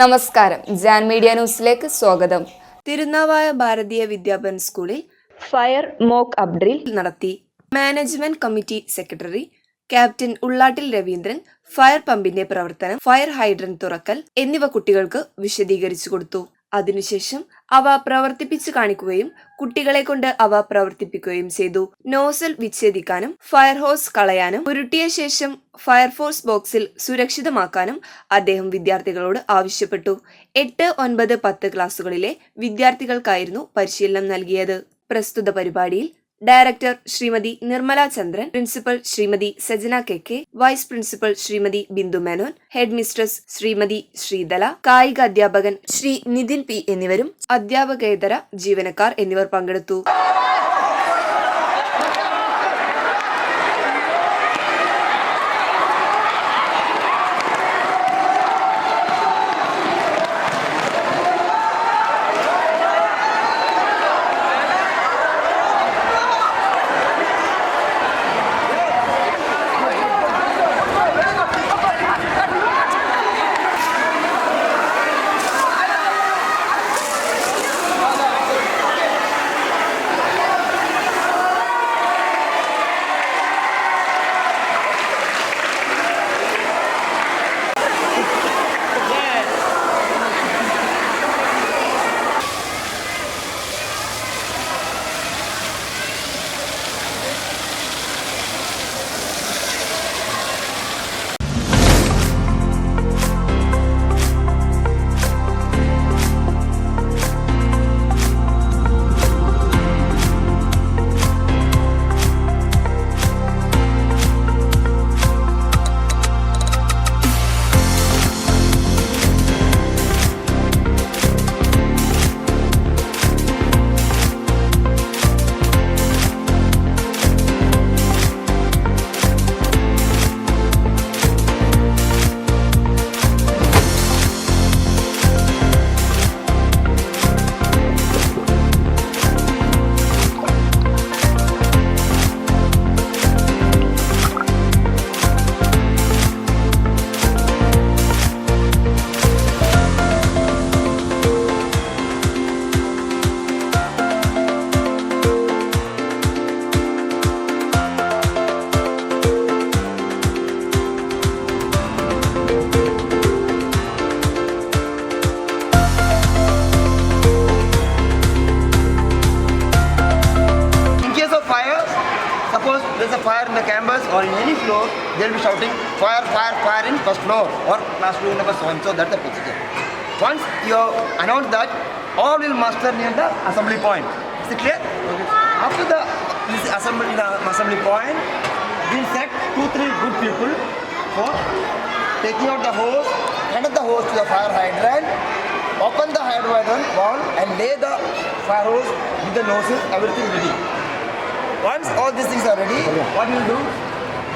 നമസ്കാരം. ജാൻ മീഡിയ ന്യൂസിലേക്ക് സ്വാഗതം. തിരുനാവായ ഭാരതീയ വിദ്യാഭ്യാസ സ്കൂളിൽ ഫയർ മോക്ക് അപ്ഡ്രിൽ നടത്തി. Management committee secretary captain Ullattil Raveendran fire പമ്പിന്റെ പ്രവർത്തനം ഫയർ ഹൈഡ്രൻ തുറക്കൽ എന്നിവ കുട്ടികൾക്ക് വിശദീകരിച്ചു കൊടുത്തു. അതിനുശേഷം അവ പ്രവർത്തിപ്പിച്ചു കാണിക്കുകയും കുട്ടികളെ കൊണ്ട് അവ പ്രവർത്തിപ്പിക്കുകയും ചെയ്തു. നോസൽ വിച്ഛേദിക്കാനും ഫയർ ഹോസ് കളയാനും ഉരുട്ടിയ ശേഷം ഫയർഫോഴ്സ് ബോക്സിൽ സുരക്ഷിതമാക്കാനും അദ്ദേഹം വിദ്യാർത്ഥികളോട് ആവശ്യപ്പെട്ടു. എട്ട് ഒൻപത് പത്ത് ക്ലാസ്സുകളിലെ വിദ്യാർത്ഥികൾക്കായിരുന്നു പരിശീലനം നൽകിയത്. പ്രസ്തുത പരിപാടിയിൽ director Shrimati Nirmala Chandran principal Shrimati Sajana K K vice principal Shrimati Bindu Menon head mistress Shrimati Sreethala കായിക അധ്യാപകൻ ശ്രീ നിതിൻ പി എന്നിവരും അധ്യാപകേതര ജീവനക്കാർ എന്നിവർ പങ്കെടുത്തു. Or in any floor, they'll be shouting fire, fire, fire in first floor or classroom number so and so. That's the procedure. Once you announce that, all will muster near the assembly point. Is it clear? After the this assembly, the assembly point, we'll set two, three good people for taking out the hose, connect the hose to the fire hydrant, open the hydrant valve and lay the fire hose with the nozzle, everything ready. Once all these things are ready, what you do?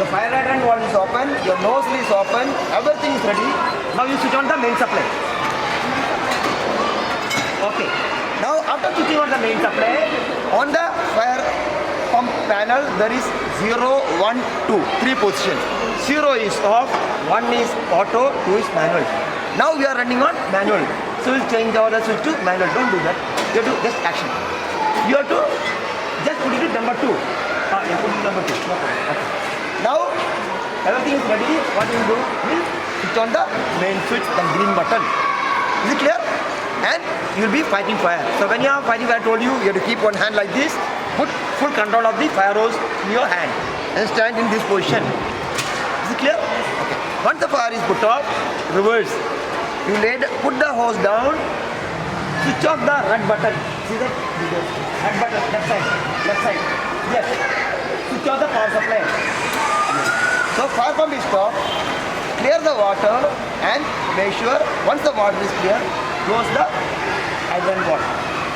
The fire hydrant valve is open, your nozzle is open, everything is ready. Now you switch on the main supply. Okay. Now after switching on the main supply, on the fire pump panel there is 0, 1, 2, three positions. 0 is off, 1 is auto, 2 is manual. Now we are running on manual. So we'll change our switch to manual. Don't do that. You have to just action. You have to just put it to number 2. Ah, yeah, put number 2. No. Okay. Now everything is ready. What will do? We'll switch on the main switch, the green button. Is it clear? And you will be fighting fire. So when you are fighting fire, I told you, you have to keep one hand like this, put full control of the fire hose in your hand and stand in this position. Is it clear? Okay. Once the fire is put off, reverse. You lay the, put the hose down, switch off the red button. See that? Red button, left side, left side. Yes. Switch off the power supply. So fire from this stopped. Clear the water and make sure once the water is clear, close the hydrant valve.